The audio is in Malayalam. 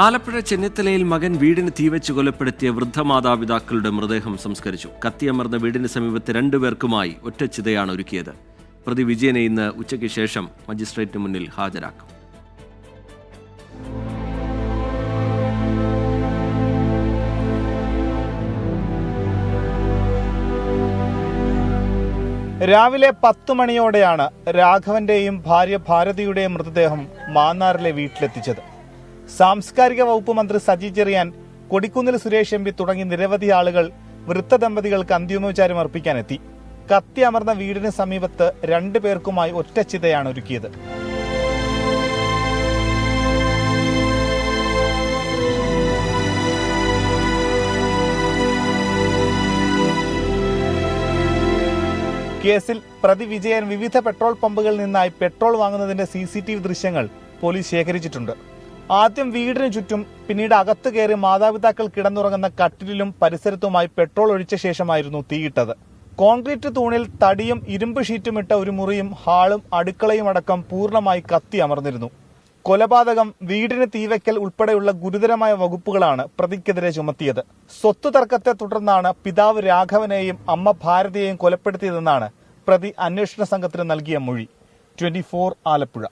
ആലപ്പുഴ ചെന്നിത്തലയിൽ മകൻ വീടിന് തീവച്ച് കൊലപ്പെടുത്തിയ വൃദ്ധമാതാപിതാക്കളുടെ മൃതദേഹം സംസ്കരിച്ചു. കത്തിയമർന്ന വീടിന് സമീപത്ത് രണ്ടുപേർക്കുമായി ഒറ്റച്ചിതയാണ് ഒരുക്കിയത്. പ്രതി വിജയനെ ഇന്ന് ഉച്ചയ്ക്ക് ശേഷം മജിസ്ട്രേറ്റിന് മുന്നിൽ ഹാജരാക്കും. രാവിലെ പത്തു മണിയോടെയാണ് രാഘവന്റെയും ഭാര്യ ഭാരതിയുടെയും മൃതദേഹം മാന്നാറിലെ വീട്ടിലെത്തിച്ചത്. സാംസ്കാരിക വകുപ്പ് മന്ത്രി സജി ചെറിയാൻ കൊടിക്കുന്നിൽ സുരേഷ് എം പി തുടങ്ങി നിരവധി ആളുകൾ വൃത്ത ദമ്പതികൾക്ക് അന്തിമോപചാരം അർപ്പിക്കാനെത്തി. കത്തി അമർന്ന വീടിന് സമീപത്ത് രണ്ടു പേർക്കുമായി ഒറ്റച്ചിതയാണ് ഒരുക്കിയത്. കേസിൽ പ്രതി വിജയൻ വിവിധ പെട്രോൾ പമ്പുകളിൽ നിന്നായി പെട്രോൾ വാങ്ങുന്നതിന്റെ സി സി ടി വി ദൃശ്യങ്ങൾ പോലീസ് ശേഖരിച്ചിട്ടുണ്ട്. ആദ്യം വീടിന് ചുറ്റും പിന്നീട് അകത്തു കയറി മാതാപിതാക്കൾ കിടന്നുറങ്ങുന്ന കട്ടിലും പരിസരത്തുമായി പെട്രോൾ ഒഴിച്ച ശേഷമായിരുന്നു തീയിട്ടത്. കോൺക്രീറ്റ് തൂണിൽ തടിയും ഇരുമ്പ് ഷീറ്റും ഇട്ട ഒരു മുറിയും ഹാളും അടുക്കളയും അടക്കം പൂർണമായി കത്തി അമർന്നിരുന്നു. കൊലപാതകം വീടിന് തീവയ്ക്കൽ ഉൾപ്പെടെയുള്ള ഗുരുതരമായ വകുപ്പുകളാണ് പ്രതിക്കെതിരെ ചുമത്തിയത്. സ്വത്ത് തർക്കത്തെ തുടർന്നാണ് പിതാവ് രാഘവനെയും അമ്മ ഭാരതിയെയും കൊലപ്പെടുത്തിയതെന്നാണ് പ്രതി അന്വേഷണ സംഘത്തിന് നൽകിയ മൊഴി. ട്വന്റി ആലപ്പുഴ.